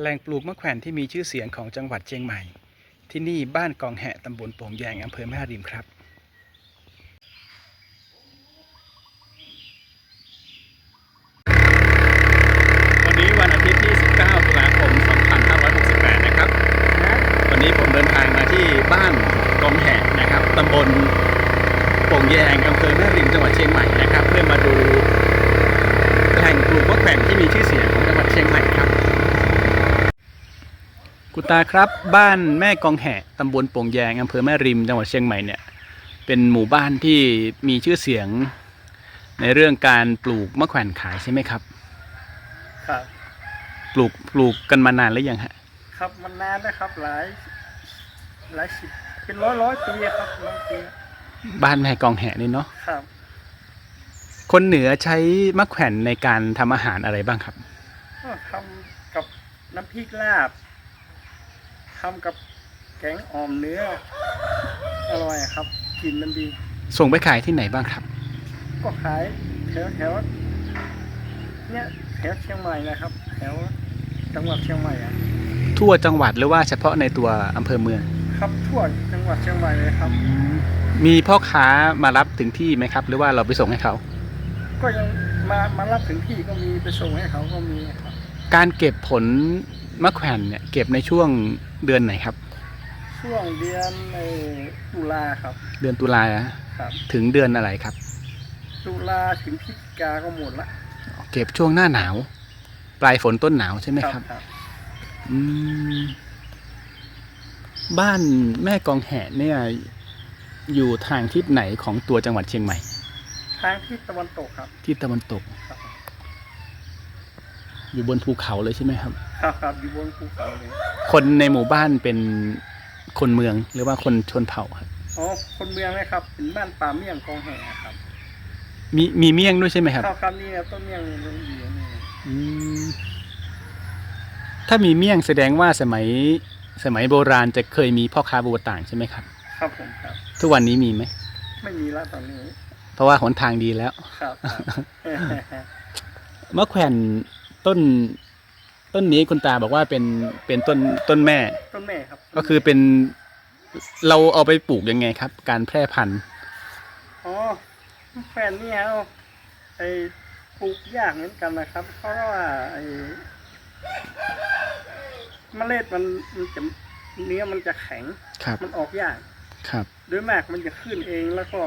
แหล่งปลูกมะแขวนที่มีชื่อเสียงของจังหวัดเชียงใหม่ ที่นี่บ้านกองแหะตำบลโป่งแยงอำเภอแม่ริมครับ วันนี้วันอาทิตย์ที่ 19 ตุลาคม 2568 นะครับ วันนี้ผมเดินทางมาที่บ้านกองแหะนะครับตำบลโป่งแยงอำเภอแม่ริมจังหวัดเชียงใหม่นะครับ เพื่อมาดูแหล่งปลูกมะแขวนที่มีชื่อเสียงของจังหวัดเชียงใหม่ครับ คุณตาครับบ้านแม่กองแหะตำบลโป่งแยงอำเภอแม่ริมจังหวัดเชียงใหม่เนี่ยเป็นหมู่บ้านที่มีชื่อเสียงในเรื่องการปลูกมะแขวนขายใช่ไหมครับ ครับ ปลูกปลูกกันมานานหรือยังฮะครับมันนานนะครับหลายหลายสิบเป็นร้อยร้อยปีครับร้อยปีบ้านแม่กองแหะนี่เนาะครับ คนเหนือใช้มะแขวนในการทำอาหารอะไรบ้างครับก็ทำกับน้ำพริกลาบ ทำกับแกงอ่อมเนื้ออร่อยครับกลินมันดี ส่งไปขายที่ไหนบ้างครับ ก็ขายแถวแถวเนี่ยแถวเชียงใหม่นะครับ แถวจังหวัดเชียงใหม่อะทั่วจังหวัดหรือว่าเฉพาะในตัวอำเภอเมือง ครับทั่วจังหวัดเชียงใหม่เลยครับ มีพ่อค้ามารับถึงที่ไหมครับ หรือว่าเราไปส่งให้เขา ก็ยังมามารับถึงที่ก็มีไปส่งให้เขาก็มีครับ การเก็บผล มะแขวนเนี่ยเก็บในช่วงเดือนไหนครับ ช่วงเดือนเอ่อตุลาครับ เดือนตุลาครับ ถึงเดือนอะไรครับ ตุลาถึงพฤศจิกาก็หมดละเก็บช่วงหน้าหนาว ปลายฝนต้นหนาวใช่ไหมครับครับอืม บ้านแม่กองแหเนี่ย อยู่ทางทิศไหนของตัวจังหวัดเชียงใหม่ ทางที่ตะวันตกครับ ทิศตะวันตกครับ อยู่บนภูเขาเลยใช่ไหมครับ ครับครับอยู่บนภูเขาเลยคนในหมู่บ้านเป็นคนเมืองหรือว่าคนชนเผ่าครับอ๋อคนเมืองไหมครับเป็นบ้านป่าเมี่ยงกองแห่ครับมีมีเมี่ยงด้วยใช่ไหมครับครับครับนี่ครับต้นเมี่ยงมันอยู่นี่อืมถ้ามีเมี่ยงแสดงว่าสมัยสมัยโบราณจะเคยมีพ่อค้าบัวต่างใช่ไหมครับ ครับผมครับ ทุกวันนี้มีไหมไม่มีละตอนนี้ เพราะว่าหนทางดีแล้วครับครับมะแขวน ต้นต้นนี้คุณตาบอกว่าเป็นเป็นต้นต้นแม่ ต้นแม่ครับก็คือเป็นเราเอาไปปลูกยังไงครับ การแพร่พันธุ์อ๋อแฟนนี่ฮะไอ้ปลูกยากเหมือนกันนะครับ เพราะว่าไอ้เมล็ดมันมันจะเนื้อมันจะแข็งครับมันออกยากครับ โดยมากมันจะขึ้นเองแล้วก็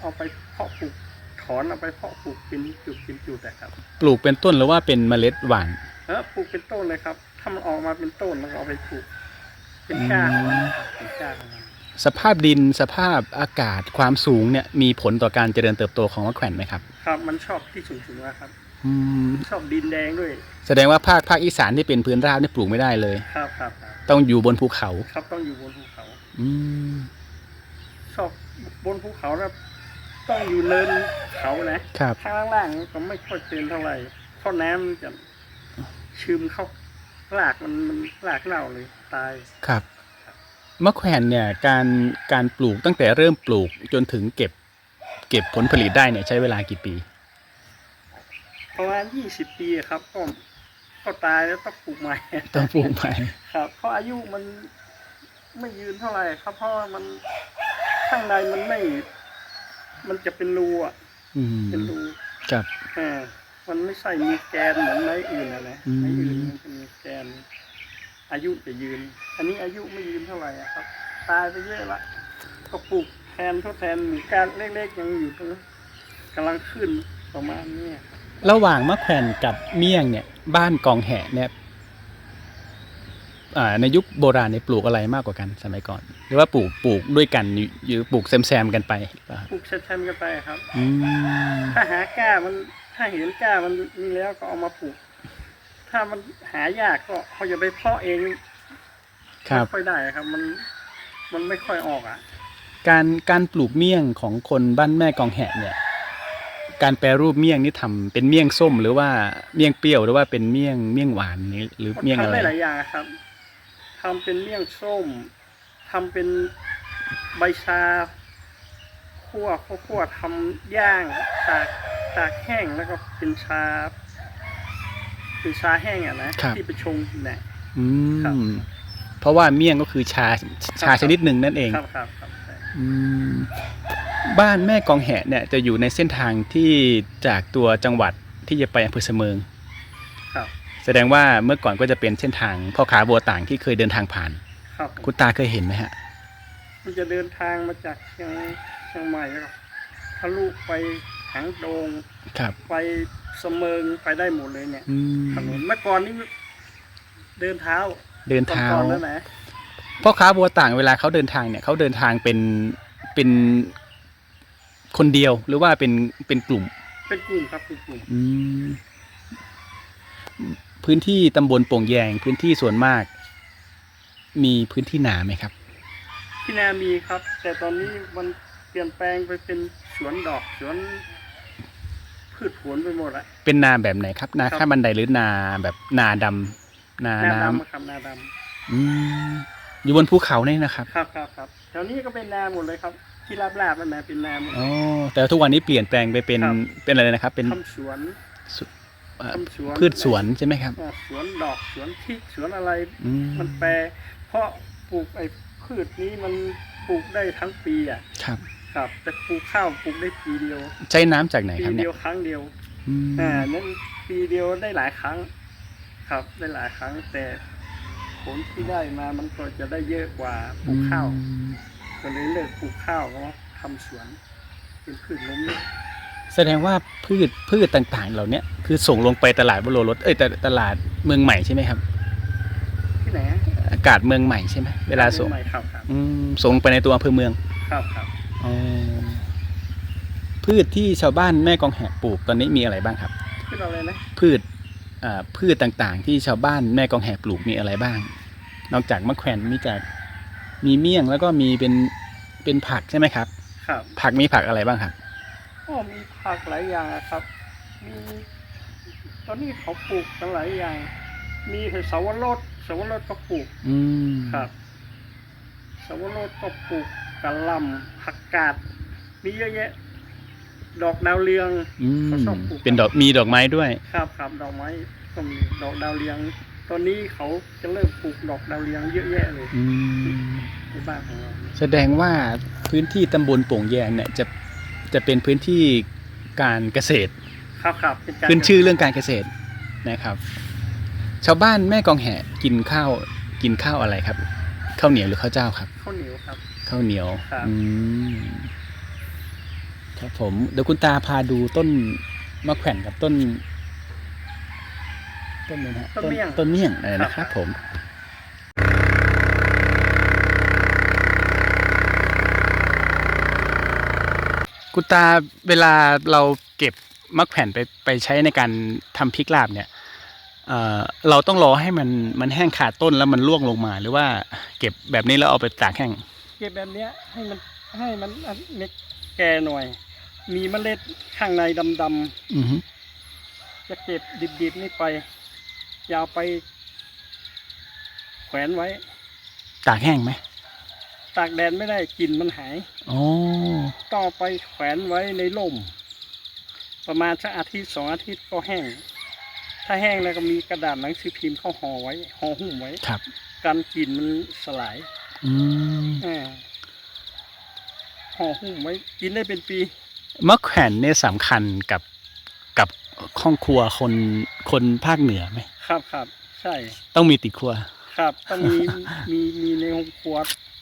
เอาไปเพาะปลูกถ อนเอาไปเพาะปลูกเป็นจุดเป็นจุดนะครับ ปลูกเป็นต้นหรือว่าเป็นเมล็ดหวานเออปลูกเป็นต้นเลยครับถ้ามันออกมาเป็นต้นแล้วก็เอาไปปลูก เป็นก้าของมันครับเป็นก้าของมันสภาพดินสภาพอากาศความสูงเนี่ยมีผลต่อการเจริญเติบโตของมะแขวนไหมครับ ครับมันชอบที่สูงๆนะครับอืมชอบดินแดงด้วย แสดงว่าภาคภาคอีสานที่เป็นพื้นราบนี่ปลูกไม่ได้เลย ครับครับครับต้องอยู่บนภูเขา ครับต้องอยู่บนภูเขา อืมชอบบนภูเขาแล้ว ต้องอยู่เนินเขานะครับ ข้างล่างๆก็ไม่ค่อยเป็นเท่าไหร่เพราะน้ำมันจะชืมเข้ารากมันมันรากเน่าเลยตาย ครับมะแขวนเนี่ยการการปลูกตั้งแต่เริ่มปลูกจนถึงเก็บ เก็บผลผลิตได้เนี่ยใช้เวลากี่ปี ประมาณยี่สิบปีครับก็ก็ตายแล้วต้องปลูกใหม่ ต้องปลูกใหม่ ครับเพราะอายุมันไม่ยืนเท่าไหร่ครับเพราะว่ามันข้างในมันไม่ มันจะเป็นรูอะอืมเป็นรูครับ อ่ามันไม่ใช่มีแกนเหมือนไม้อื่นนะนะอืม ไม้อื่นมันจะมีแกน อายุจะยืน อันนี้อายุไม่ยืนเท่าไหร่อะครับ ตายไปเยอะละก็ปลูกแทนทดแทนหรือการเล็กๆยังอยู่ตรงนั้นกำลังขึ้นประมาณนี้ครับระหว่างมะแขวนกับเมี่ยงเนี่ย บ้านกองแหเนี่ยอ่า ในยุคโบราณเนี่ยปลูกอะไรมากกว่ากันสมัยก่อน หรือว่าปลูกปลูกด้วยกันหรือหรือปลูกแซมๆกันไปหรือเปล่าครับปลูกแซมๆกันไปครับอืมถ้าหาก้ามันถ้าเห็นก้ามันมีแล้วก็เอามาปลูก ถ้ามันหายากก็เขาจะไปเพาะเองครับไม่ค่อยได้ครับ มันมันไม่ค่อยออกอะ การการปลูกเมี่ยงของคนบ้านแม่กองแหะเนี่ย การแปรรูปเมี่ยงนี่ทำเป็นเมี่ยงส้ม หรือว่าเมี่ยงเปรี้ยวหรือว่าเป็นเมี่ยงเมี่ยงหวานนี่หรือมันเมี่ยงอะทำไรได้หลายอย่างครับ ทำเป็นเมี่ยงส้มทำเป็นใบชาคั่วคั่วคั่วทำย่างตากตากแห้งแล้วก็เป็นชาทเป็นชาแห้งอะนะ ครับ ที่ไปชงเนี่ยอืครับมเพราะว่าเมี่ยงก็คือชาชาชนิดหนึ่งนั่นเอง ครับครับครับใช่อืมบ้านแม่กองแหะเนี่ยจะอยู่ในเส้นทางที่จากตัวจังหวัดที่จะไปอำเภอเสมิงครับ แสดงว่าเมื่อก่อนก็จะเป็นเส้นทางพ่อค้าบัวต่างที่เคยเดินทางผ่าน ครับคุณตาเคยเห็นไหมฮะ มันจะเดินทางมาจากเชียงเชียงใหม่แล้วก็ทะลุไปหางโดง ครับ ไปเสมิงไปได้หมดเลยเนี่ยอืมถนนเมื่อก่อนนี่เดินเท้าเดินเท้า ก่อนๆนั่นนะพ่อค้าบัวต่างเวลาเขาเดินทางเนี่ยเขาเดินทางเป็นเป็นคนเดียวหรือว่าเป็นเป็นกลุ่มเป็นกลุ่มครับเป็นกลุ่ม อืม พื้นที่ตำบลโป่งแยง พื้นที่ส่วนมาก มีพื้นที่นาไหมครับ ที่นามีครับ แต่ตอนนี้มันเปลี่ยนแปลงไปเป็นสวนดอกสวน พืชผลไปหมดละ เป็นนาแบบไหนครับ นาครับ ข้ามบันไดหรือนาแบบนาดำนานาน้ำดำครับนาดอืมอยู่บนภูเขานี่นะครับำครับครับครับแถวนี้ก็เป็นนาหมดเลยครับ ที่ราบราบๆนั่นนะเป็นนาหมด อ๋อแต่ทุกวันนี้เปลี่ยนแปลงไปเป็นครับ เป็นอะไรนะครับ เป็นทำสวนสุเอ่อทำสวน พืชสวนใช่ไหมครับอ่าสวนดอกสวนพริกสวนอะไรอืมมันแปรเพราะปลูกไอ้พืชนี้มันปลูกได้ทั้งปีอะครับ ครับแต่ปลูกข้าวปลูกได้ปีเดียว ใช้น้ำจากไหนปีครับเนี่เดียยวครั้งเดียวอืมอ่านั้นปีเดียวได้หลายครั้ง ครับได้หลายครั้ง แต่ผลที่ได้มามันก็จะได้เยอะกว่าปลูกข้าวอืมก็เลยเลิกปลูกข้าวก็มาทำสวนเป็นพืชล้มลุก แสดงว่าพืชพืชต่างๆ เหล่าเนี้ยคือส่งลงไปตลาดบโลรถเอ้ยแต่ตลาดเมืองใหม่ใช่ไหมครับ ที่ไหนฮะอากาศเมืองใหม่ใช่ไหมเวลาส่งใหม่ครับครับอืมส่งไปในตัวอำเภอเมืองครับครับอ๋อพืชที่ชาวบ้านแม่กองแหะปลูกตอนนี้มีอะไรบ้างครับพืชอะไรนะพืชอ่าพืชต่างๆ ที่ชาวบ้านแม่กองแหปลูกมีอะไรบ้าง นอกจากมะแขวนมีจากมีเมี่ยงแล้วก็มีเป็นเป็นผักใช่ไหมครับ ครับ ผักมีผักอะไรบ้างครับ ก็มี ผักหลายอย่างอะครับ มีตอนนี้เขาปลูกกันหลายอย่าง มีเสาวรสเสาวรสก็ปลูก อืมครับเสาวรสก็ปลูกกะหล่ำผักกาด มีเยอะแยะ ดอกดาวเรืองอืมเขาชอบปลูกเป็นดอกมีดอกไม้ด้วย ครับครับดอกไม้ก็มีดอกดาวเรือง ตอนนี้เขาจะเริ่มปลูกดอกดาวเรืองเยอะแยะเลยอืมในบ้านของเรา แสดงว่าพื้นที่ตำบลโป่งแยงเนี่ยจะจะเป็นพื้นที่ การเกษตรครับครับเป็นการขึ้นชื่อเรื่องการเกษตรนะครับ ชาวบ้านแม่กองแหกินข้าวกินข้าวอะไรครับข้าวเหนียวหรือข้าวเจ้าครับข้าวเหนียวครับ ข้าวเหนียวครับ อืมครับผมเดี๋ยวคุณตาพาดูต้นมะแขวนกับต้น ต้นอะไรนะฮะต้นเมี่ยง ต้นเมี่ยงอะไรนะคครัรับบผม คุณตาเวลาเราเก็บมะแขวนไปไปใช้ในการทำพริกลาบเนี่ยเอ่อเราต้องรอให้มันมันแห้งขาดต้นแล้วมันร่วงลงมา หรือว่าเก็บแบบนี้แล้วเอาไปตากแห้ง เก็บแบบเนี้ยให้มันให้มันอันเม็ดแก่หน่อย มีเมล็ดข้างในดำอือฮึๆจะเก็บดิบๆนี่ไปอยาวไป แขวนไว้ ตากแห้งไหม ตากแดดไม่ได้กลิ่นมันหายอ๋อต้องเอาไปแขวนไว้ในร่ม ประมาณสักอาทิตย์สองอาทิตย์ก็แห้ง ถ้าแห้งแล้วก็มีกระดาษหนังสือพิมพ์เข้าห่อไว้ห่อหุ้มไว้ครับกันกลิ่นมันสลาย อืมอ่าห่อหุ้มไว้กินได้เป็นปี มะแขวนเนี่ยสำคัญกับกับห้องครัวคนคนภาคเหนือไหมครับครับ ใช่ ต้องมีติดครัว ครับ ต้องมี มี มีในห้องครัว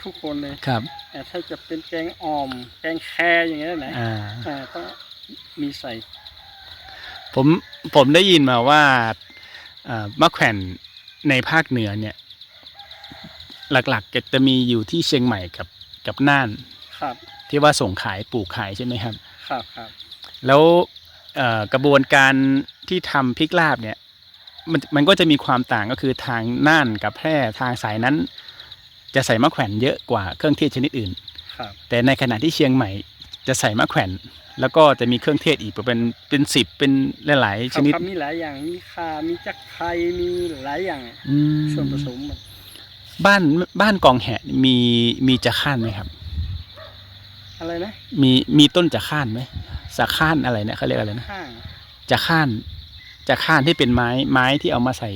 ทุกคนเลยครับแต่ถ้าจะเป็นแกงอ่อม แกงแครอย่างเงี้ยนะอ่าอ่าต้องมีใส่ ผมผมได้ยินมาว่าอ่ามะแขวนในภาคเหนือเนี่ย หลักๆจะจะมีอยู่ที่เชียงใหม่กับกับน่าน ครับ ที่ว่าส่งขายปลูกขายใช่ไหมครับ ครับครับ แล้วเอ่อกระบวนการที่ทำพริกลาบเนี่ย มันมันก็จะมีความต่างก็คือทางน่านกับแพร่ทางสายนั้น จะใส่มะแขวนเยอะกว่าเครื่องเทศชนิดอื่น ครับ แต่ในขณะที่เชียงใหม่จะใส่มะแขวน แล้วก็จะมีเครื่องเทศอีกเป็นเป็นสิบเป็นหลายๆคชรับนิดครับมีหลายอย่างมีข่ามีจักไคร้มีหลายอย่างอืมส่วนผสมมันบ้านบ้านกองแหะมีมีจะข้านไหมครับ อะไรนะมีมีต้นจะข้านไหมสะข้านอะไรเนี่ยเขาเรียกอะไรนะข้างจะข้านจากข้านที่เป็นไม้ไม้ที่เอามาใส่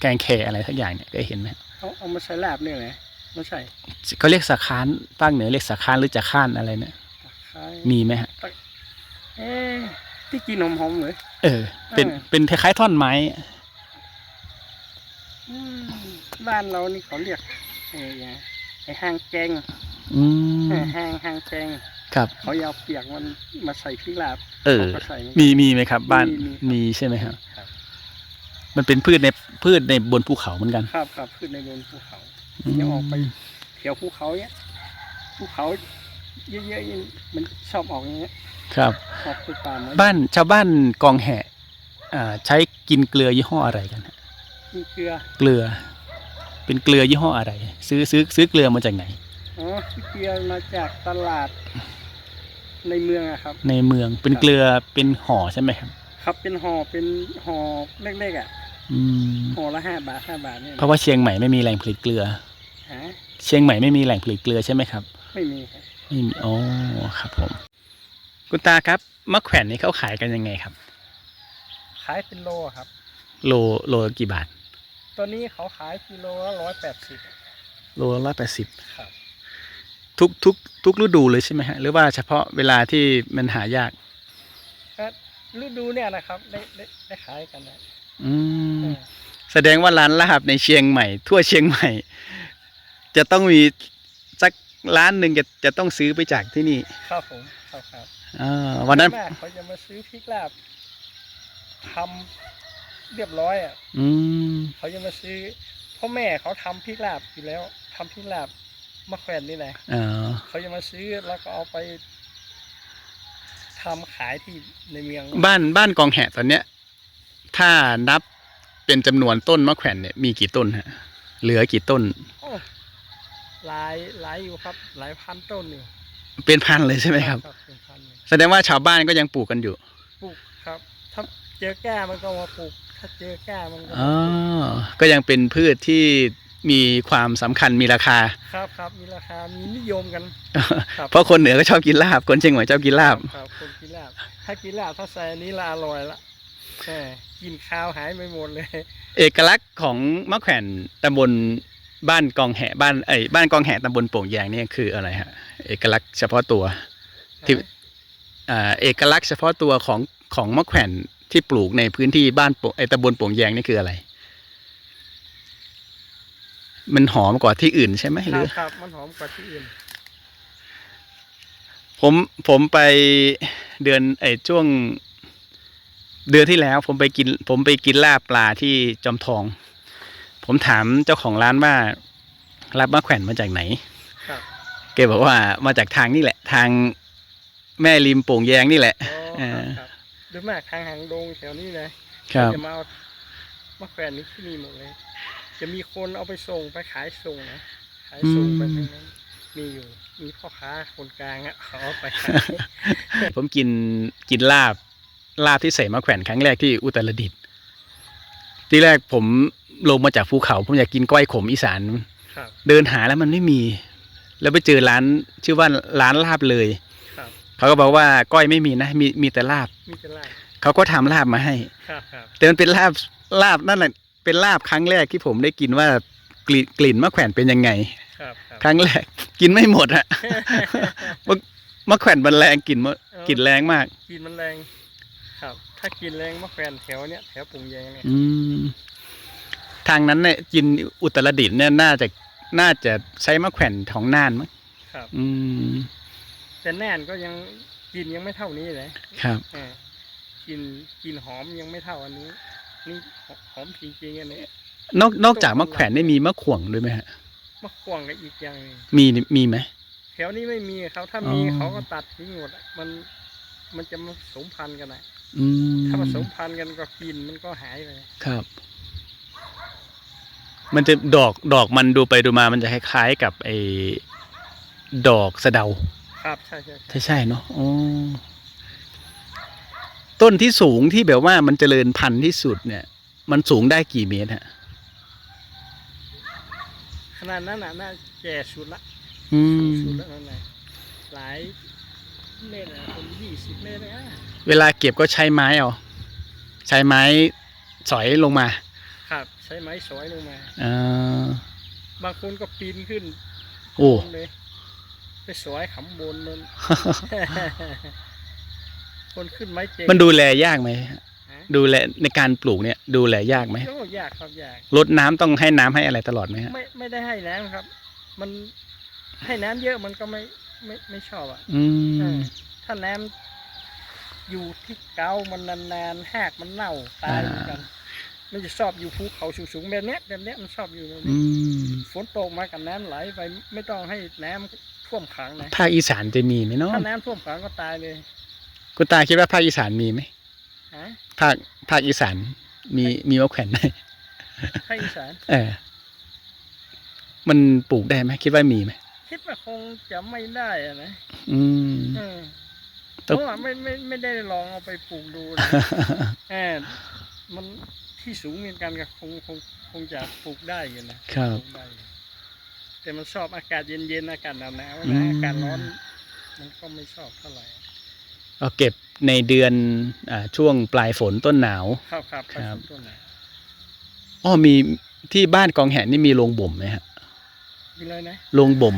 แกงแคอะไรทักอย่างเนี่ยเคยเห็นไหม เอาเอามาใช้ลาบเนี่ยไหม ไม่ใช่เขาเรียกสาคานภาคเหนือเรียกสาคานหรือจากข้านอะไรเนี่ยตะไคร้มีไหมฮะเอ๊ะที่กินหอมๆเลยเออ เป็นเออเป็นคล้ายๆท่อนไม้อืมบ้านเรานี่เขาเรียกไอ้ไงไอ้ห้างแกงอืมเออห้างห้างแกงครับเขาเอาเปียกมันมาใส่พริกลาบเออขาก็ใส่เหอนกันมีมีไหมครับ บ้านมีมีครับมีใช่ไหมครับครับ มันเป็นพืชในพืชในบนภูเขาเหมือนกัน ครับครับขึ้นในบนภูเขา อืมยังออกไปแถวภูเขาเนี้ยภูเขาเยอะๆนี่มันชอบออกอย่างเงี้ยครับออกไปตามไว้บ้านชาวบ้านกองแห่อ่าใช้กินเกลือยี่ห้ออะไรกันฮะมีเกลือเกลือ เป็นเกลือยี่ห้ออะไร ซื้อซื้อซื้อเกลือมาจากไหนอ๋อที่เกลือมาจากตลาด ในเมืองอะครับ ในเมืองเป็นเกลือเป็นห่อใช่ไหมครับ ครับเป็นห่อเป็นห่อเล็กๆอะ อืมห่อละห้าบาทห้าบาทเนี่ยเพราะว่าเชียงใหม่ไม่มีแหล่งผลิตเกลือ ฮะเชียงใหม่ไม่มีแหล่งผลิตเกลือใช่ไหมครับไม่มีครับไม่มีอ๋อครับผม คุณตาครับมะแขวนนี่เขาขายกันยังไงครับ ขายเป็นโลอะครับ โลโลละกี่บาท ตัวนี้เขาขายกิโลละร้อยแปดสิบโลละร้อยแปดสิบครับ ทุกทุกทุกฤดูเลยใช่ไหมฮะ หรือว่าเฉพาะเวลาที่มันหายาก ก็ฤดูเนี่ยนะครับได้ได้ได้ขายกันนะ อืมเออแสดงว่าร้านลาบในเชียงใหม่ ทั่วเชียงใหม่ จะต้องมีสักร้านหนึ่งจะจะต้องซื้อไปจากที่นี่ครับผมครับครับอ่าวันนั้นส่มากเขาจะมาซื้อพริกลาบทำเรียบร้อยอะอืมเขาจะมาซื้อพ่อแม่เขาทำพริกลาบอยู่แล้วทำพริกลาบมะแขวนนี่แหละอ่าเขาจะมาซื้อแล้วก็เอาไปทำขายที่ในเมืองบ้านบ้านกองแหะตอนเนี้ย ถ้านับเป็นจำนวนต้นมะแขวนเนี่ยมีกี่ต้นฮะ เหลือกี่ต้น โอ้หลายหลายอยู่ครับ หลายพันต้นอยู่เป็นพันเลยใช่ไหมครับ เป็นพันเลยแสดงว่าชาวบ้านก็ยังปลูกกันอยู่ ปลูกครับ ถ้าเจอแก้มันก็มาปลูก ถ้าเจอแก้มันก็อ๋อก็ยังเป็นพืชที่มีความสำคัญมีราคา ครับครับมีราคามีนิยมกัน ครับ เพราะคนเหนือก็ชอบกินลาบ คนเชียงใหม่ชอบกินลาบ ครับคนกินลาบถ้ากินลาบถ้าใส่อันนี้ละอร่อยละแหม กินข้าวหายไปหมดเลย เอกลักษณ์ของมะแขวนตำบลบ้านกองแหบ้านไอ้ยบ้านกองแหตำบลโป่งแยงเนี่ยคืออะไรฮะเอกลักษณ์เฉพาะตัวที่อ่าเอกลักษณ์เฉพาะตัวของของมะแขวนที่ปลูกในพื้นที่บ้านโป่งไอ้ตำบลโป่งแยงนี่คืออะไร มันหอมกว่าที่อื่นใช่ไหมคหรืรับอครับมันหอมกว่าที่อื่น ผมผมไปเดือนไอ้ช่วง เดือนที่แล้วผมไปกิน ผมไปกินลาบปลาที่จอมทอง ผมถามเจ้าของร้านว่ารับมะแขวนมาจากไหนครับแกบอกว่ามาจากทางนี่แหละ ทางแม่ริมโป่งแยงนี่แหละอ๋อครับเออครับโดยมากทางหางดงแถวนี้เลยครับจะมาเอามะแขวนนี้ที่นี่หมดเลย จะมีคนเอาไปส่งไปขายส่งนะขายส่งไปทางนั้นมีอยู่มีพ่อค้าคนกลางอะเขาเอาไปขายผมกินกินลาบ ลาบที่ใส่มะแขวนครั้งแรกที่อุตรดิตถ์ที่แรกผมลงมาจากภูเขา ผมอยากกินก้อยขมอีสานครับเดินหาแล้วมันไม่มี แล้วไปเจอร้านชื่อว่าร้านลาบเลยครับเขาก็บอกว่าก้อยไม่มีนะมีมีแต่ลาบมีจะไล่เขาก็ทำลาบมาให้ครับครับแต่มันเป็นลาบลาบนั่นแหละเป็นลาบครั้งแรกที่ผมได้กินว่ากลิ่นกลิ่นมะแขวนเป็นยังไงครับครับครั้งแรกกินไม่หมดอะมะมะแขวนมันแรงกลิ่นมะกลิ่นแรงมากกินมันแรงครับ ถ้ากินแรงมะแขวนแถวเนี้ยแถวปุ่งแยงเนี่ยอืมทางนั้นเนี่ยกินอุตรดิตถ์เนี่ยน่าจะน่าจะใช้มะแขวนของน่านมั้งครับ อืมแต่แน่นก็ยังกินยังไม่เท่านี้เลยครับเออกินกินหอมยังไม่เท่าอันนี้ นี่หอมจริงๆอันนี้นอกนอกจากมะแขวนได้มีมะข่วงด้วยไหมฮะมะขวางกับอีกอย่างหนึ่งมีมีไหมแถวนี้ไม่มีเขาถ้าอ๋อมีเขาก็ตัดทิ้งหมดอะมันมันจะมาผสมพันธุ์กันนะ อืมถ้าผสมพันธุ์กันก็กินมันก็หายไปครับ มันจะดอกดอกมันดูไปดูมามันจะคล้ายๆกับไอ้ดอกสะเดา ครับใช่ใช่ใช่ใช่ใช่เนาะอ๋อต้นที่สูงที่แบบว่ามันเจริญพันธุ์ที่สุดเนี่ย มันสูงได้กี่เมตรฮะขนาดนั้นน่ะน่าแก่สุดละอืสูงมสุดแล้วนั่นแหละหลายเมตรนะเป็นยี่สิบเมตรเลยอะ เวลาเก็บก็ใช้ไม้เอาใช้ไม้สอยลงมา ครับ ใช้ไม้สอยลงมาเออบางคนก็ปีนขึ้นโอ้เลยไปสอยขำบนนั่นคนขึ้นไม้เก่งมันดูแลยากไหมฮะดูแลในการปลูกเนี่ยดูแลยากไหมก็ยากครับยากรดน้ำต้องให้น้ำให้อะไรตลอดไหมฮะไม่ไม่ได้ให้น้ำครับ มันให้น้ำเยอะมันก็ไม่ไม่ไม่ชอบอะอืเอมอถ้าน้ำ อยู่ที่เกามันนานๆหากมันเน่าตายเหมือนกัน มันจะชอบอยู่ภูเขาสูงๆแบบเนี้ยแบบเนี้ยมันชอบอยู่แบบอืนี้มฝนตกมากับน้ำไหลไปไม่ต้องให้น้ำท่วมขังนะภาคอีสานจะมีไหมเนาะถ้าน้ำท่วมขังก็ตายเลยคุณตาคิดว่าภาคอีสานมีไหมฮะภาคภาคอีสานมีมีมะแขวนไหมภาคอีสานเออมันปลูกได้ไหมคิดว่ามีไหมคิดว่าคงจะไม่ได้อะนะ อืม เออเพต้องราะว่าไม่ไม่ไม่ได้ลองเอาไปปลูกดูนะเออมันที่สูงเหมือนกันก็คงคงคงจะปลูกได้อยู่นะครับ ปลูกได้อยู่แต่มันชอบอากาศเย็นๆอากาศหนาวอืๆนะม อากาศร้อน มันก็ไม่ชอบเท่าไหร่ก็เก็บในเดือนอ่าช่วงปลายฝนต้นหนาว ครับครับไปครับสุดต้นไหนอ๋อมีที่บ้านกองแหนนี่มีโรงบ่มไหมฮะมีเลยนะโรงบ่ม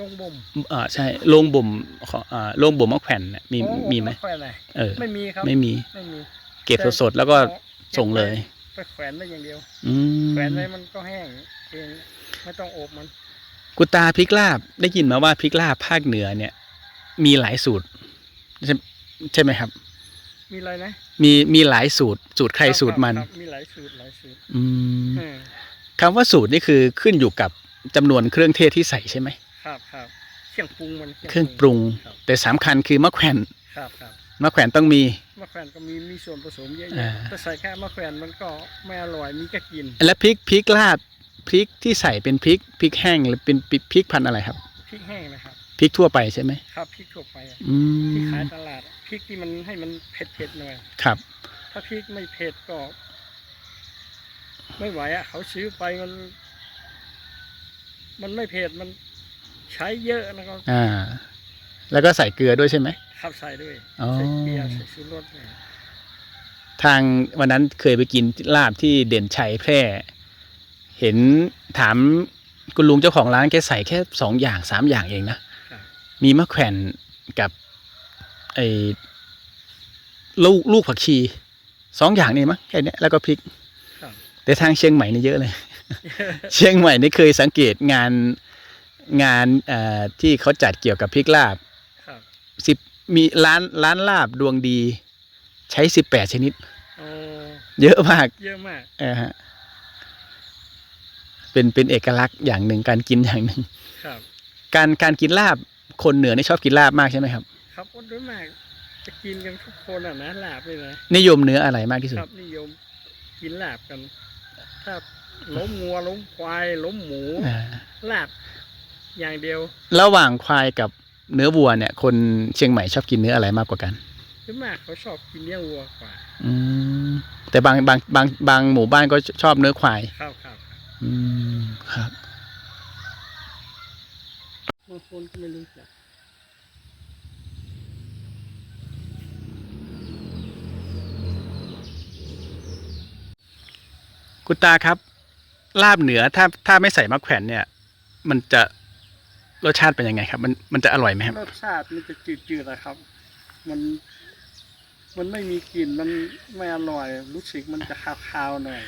ลงบ่มอ่าใช่โรงบ่มของอ่าโรงบ่มมะแขวนเนี่ยมีโอ้มีไหมแขวนไหนเออไม่มีครับไม่มีไม่มี เก็บสดๆแล้วก็ส่งเลยไปแขวนไว้อย่างเดียวอืมแขวนไว้มันก็แห้งเองไม่ต้องอบมัน กุตาพริกลาบได้ยินมาว่าพริกลาบภาคเหนือเนี่ย มีหลายสูตร ใช่ใช่ไหมครับ มีอะไรนะมีมีหลายสูตร สูตรใครบสูตรมันคบมีหลายสูตรหลายสูตร อืมเออคำว่าสูตรนี่คือขึ้นอยู่กับจำนวนเครื่องเทศที่ใส่ใช่ไหม ครับครับเครื่องปรุงมันเครื่องปรุง ครับแต่สำคัญคือมะแขวนครับครับมะแขวนต้องมี มะแขวนก็มีมีส่วนผสมเยอะอ่าๆถ้าใส่แค่มะแขวนมันก็ไม่อร่อยมีก็กินและพริกพริกลาบพริกที่ใส่เป็นพริกพริกแห้งหรือเป็นพริกพริกพันธุ์อะไรครับพริกแห้งนะครับ พริกทั่วไปใช่ไหมครับพริกทั่วไปอะอืที่มขายตลาดอะพริกที่มันให้มันเผ็ดๆหน่อย ครับ ถ้าพริกไม่เผ็ดก็ ไม่ไหวอะ เขาซื้อไปมัน มันไม่เผ็ดมัน ใช้เยอะแล้วก็อ่า แล้วก็ใส่เกลือด้วยใช่ไหมขับใส่ด้วยอ๋อ ใส่เกลือใส่ชูรสเนี่ยทางวันนั้นเคยไปกินลาบที่เด่นชัยแพร่ เห็นถามคุณลุงเจ้าของร้านแกใส่แค่สองอย่างสามอย่างเองนะ ครับ มีมะแขวนกับไอ้ลูกลูกผักชีสองอย่างนี่มั้งแค่เนี้ยแล้วก็พริก ครับ แต่ทางเชียงใหม่นี่เยอะเลย เชียงใหม่นี่เคยสังเกตงาน งานเอ่อที่เขาจัดเกี่ยวกับพริกลาบครับสิบมีร้านร้านลาบดวงดี ใช้สิบแปดชนิดโอ้เยอะมาก เยอะมากเออฮะเป็นเป็นเอกลักษณ์อย่างหนึ่งการกินอย่างหนึ่งครับ การการกินลาบคนเหนือนี่ชอบกินลาบมากใช่ไหมครับ ครับก็ด้วยมากจะกินกันทุกคนอะนะลาบเลยนะนิยมเนื้ออะไรมากที่สุดครับนิยมกินลาบกัน ถ้าล้มงัวล้มควายล้มหมูอ่าลาบ อย่างเดียว ระหว่างควายกับเนื้อวัวเนี่ย คนเชียงใหม่ชอบกินเนื้ออะไรมากกว่ากันด้วยมากเขาชอบกินเนื้อวัวกว่า อืมแต่บางบางบางบางหมู่บ้านก็ชอบเนื้อควายครับครับครับอืมครับบางคนก็ไม่รู้จักคุณตาครับ ลาบเหนือถ้าถ้าไม่ใส่มะแขวนเนี่ย มันจะ รสชาติเป็นยังไงครับ มันมันจะอร่อยไหมครับ รสชาติมันจะจืดๆนะครับ มัน มันไม่มีกลิ่นมันไม่อร่อย รู้สึกมันจะคาวๆหน่อย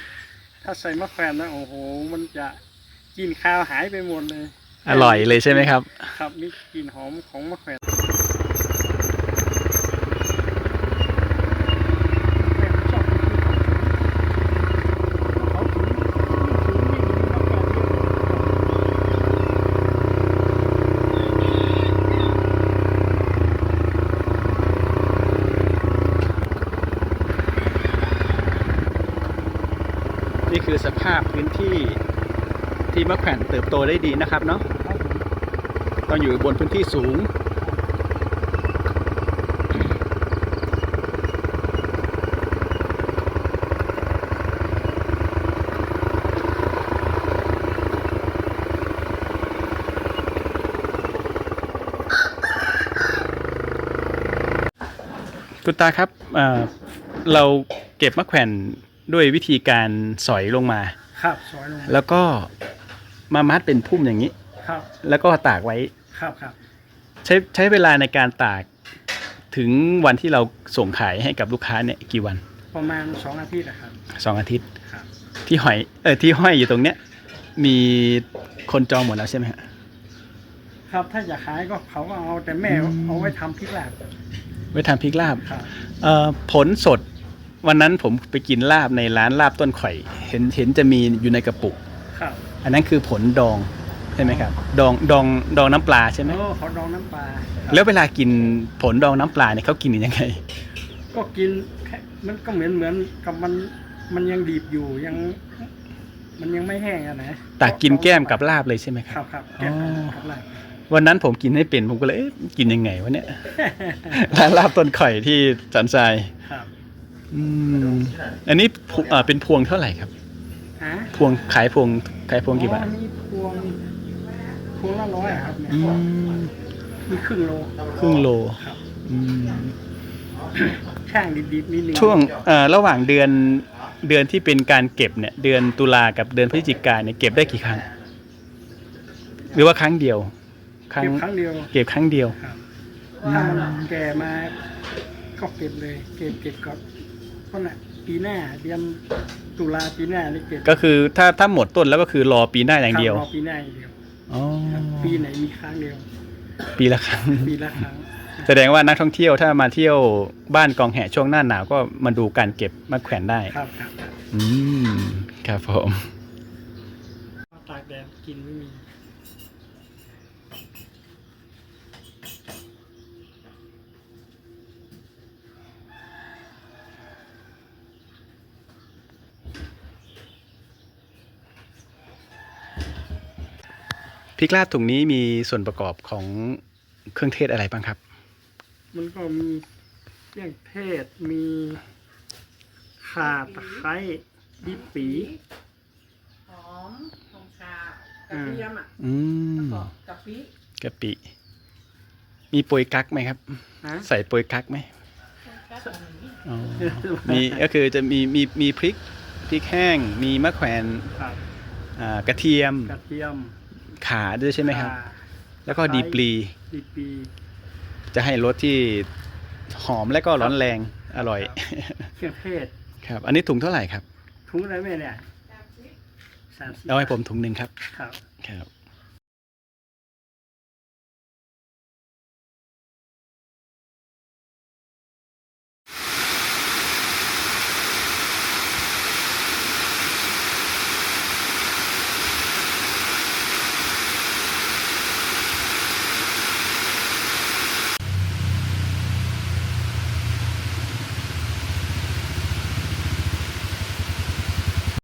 ถ้าใส่มะแขวนนะโอ้โห มันจะกลิ่นคาวหายไปหมดเลย อร่อยเลยใช่ไหมครับ ครับมีกลิ่นหอมของมะแขวนชอบกินเขาถึงถึงยิ่งมะแขวนเยอะ นี่คือสภาพพื้นที่ที่ มะแขวนเติบโตได้ดีนะครับเนาะต้องอยู่บนพื้นที่สูง คุณตาครับเอ่อเราเก็บก็บมะแขวนด้วยวิธีการสอยลงมา ครับซอยลงมาแล้วก็ มามัดเป็นพุ่มอย่างนี้ ครับแล้วก็ตากไว้ ครับครับใช้ใช้เวลาในการตากถึงวันที่เราส่งขายให้กับลูกค้าเนี่ยกี่วันประมาณสองอาทิตย์นะครับ สองอาทิตย์ ครับ ที่หอยเออที่ห้อยอยู่ตรงเนี้ยมีคนจองหมดแล้วใช่ไหมฮะครับถ้าอยากขายก็เขาก็เอาแต่แม่อืมเอาไว้ทำพริกลาบไว้ทำพริกลาบครับ เอ่อผลสด วันนั้นผมไปกินลาบในร้านลาบต้นข่อย เห็นเห็นจะมีอยู่ในกระปุกครับ อันนั้นคือผลดองใช่ไหมครับดองดองดองน้ำปลาใช่ไหมโอ้เขาดองน้ำปลาครับแล้วเวลากินผลดองน้ำปลาเนี่ยเขากินยังไง ก็กินแค่มันก็เหมือนเหมือนกับมันมันยังดีบอยู่ยัง มันยังไม่แห้งอะนะตักกินแก้มกับลาบเลยใช่ไหมคครัรับ บครับแก้มอ๋อ กับลาบวันนั้นผมกินให้เป็นผมก็เลยเอ๊ะกินยังไงวะเนี่ยร้านลาบต้นข่อยที่สันทรายครับอืมอันนี้พวเอ่อเป็นพวงเท่าไหร่ครับ ฮะพวงขายพวง ขายพวงกี่บาทอ๋อนี่พวงพวงละร้อยอะครับเนี่ยอืมมีครึ่งโลครึ่งโลครับอืมช่างดิบๆนิดนึงช่วงเอ่อระหว่างเดือนเดือนที่เป็นการเก็บเนี่ย เดือนตุลากับเดือนพฤศจิกาเนี่ยเก็บได้กี่ครั้ง หรือว่าครั้งเดียว ครั้งเก็บครั้งเดียวเก็บครั้งเดียวครับถ้ามันแก่มาก็เก็บเลย เก็บเก็บก่อนก็น่ะปีหน้าเดือน ตุลาปีหน้านี่เก็บก็คือถ้าถ้าหมดต้นแล้วก็คือรอปีหน้าอย่างเดียวครับรอปีหน้าอย่างเดียวอ๋อครับปีไหนมีครั้งเดียวปีละครั้ง ปีละครั้งแสดงว่านักท่องเที่ยวถ้ามาเที่ยวบ้านกองแห่ช่วงหน้าหนาวก็มาดูการเก็บมะแขวนได้ ครับครับครับอืม ครับผม ตากแดดกินไม่มี พริกลาบถุงนี้มีส่วนประกอบของเครื่องเทศอะไรบ้างครับ มันก็มีเครื่องเทศมีข่าตะไคร้ดิบปีหอมทองคากระเทียมอะอืมแล้วก็กะปิกะปิ มีโปรยกักไหมครับนะใส่โปรยกักไหมก็ตรงนี้อ๋อมีก็คือจะมีมีมีพริกพริกแห้ง มีมะแขวนครับอ่ากระเทียม กระเทียม ขาด้วยใช่ไหมครับข่าแล้วก็ดีปลีดิบปีจะให้รสที่หอมและก็ร้อนแรงอร่อย เครื่องเทศครับ อันนี้ถุงเท่าไหร่ครับ ถุงอะไรแม่เนี่ยสามสิบเอาให้ผมถุงหนึ่งครับ ครับ ครับ